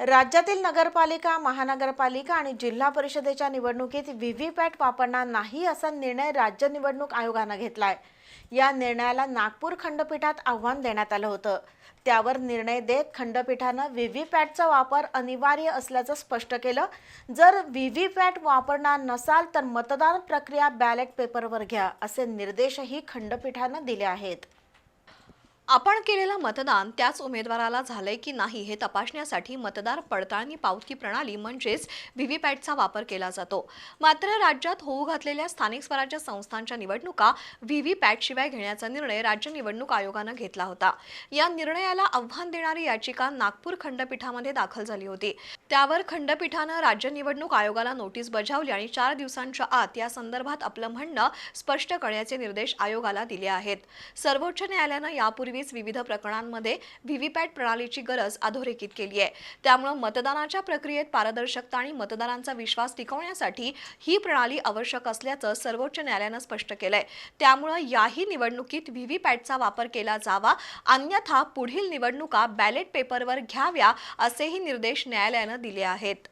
राज्यातील नगरपालिका महानगरपालिका आणि जिल्हा परिषदेच्या निवडणुकीत व्हीव्हीपॅट वापरणार नाही असा निर्णय राज्य निवडणूक आयोगानं घेतलाय. या निर्णयाला नागपूर खंडपीठात आव्हान देण्यात आलं होतं. त्यावर निर्णय देत खंडपीठानं व्हीव्हीपॅटचा वापर अनिवार्य असल्याचं स्पष्ट केलं. जर व्हीव्हीपॅट वापरणार नसाल तर मतदान प्रक्रिया बॅलेट पेपरवर घ्या असे निर्देशही खंडपीठानं दिले आहेत. आपण केलेलं मतदान त्याच उमेदवाराला झालंय की नाही हे तपासण्यासाठी मतदार पडताळणी पावती प्रणाली म्हणजेच व्हीव्हीपॅटचा वापर केला जातो. मात्र राज्यात होऊ घातलेल्या स्थानिक स्वराज्य संस्थांच्या निवडणुका व्हीव्हीपॅटशिवाय घेण्याचा निर्णय राज्य निवडणूक आयोगानं घेतला होता. या निर्णयाला आव्हान देणारी याचिका नागपूर खंडपीठामध्ये दाखल झाली होती. त्यावर खंडपीठानं राज्य निवडणूक आयोगाला नोटीस बजावली आणि चार दिवसांच्या आत या संदर्भात आपलं म्हणणं स्पष्ट करण्याचे निर्देश आयोगाला दिले आहेत. सर्वोच्च न्यायालयानं यापूर्वी यापूर्वीच विविध प्रकरणांमध्ये व्हीव्हीपॅट प्रणालीची गरज अधोरेखित केली आहे. त्यामुळे मतदानाच्या प्रक्रियेत पारदर्शकता आणि मतदारांचा विश्वास टिकवण्यासाठी ही प्रणाली आवश्यक असल्याचं सर्वोच्च न्यायालयानं स्पष्ट केलंय. त्यामुळे याही निवडणुकीत व्हीव्हीपॅटचा वापर केला जावा अन्यथा पुढील निवडणुका बॅलेट पेपरवर घ्याव्या असेही निर्देश न्यायालयानं दिले आहेत.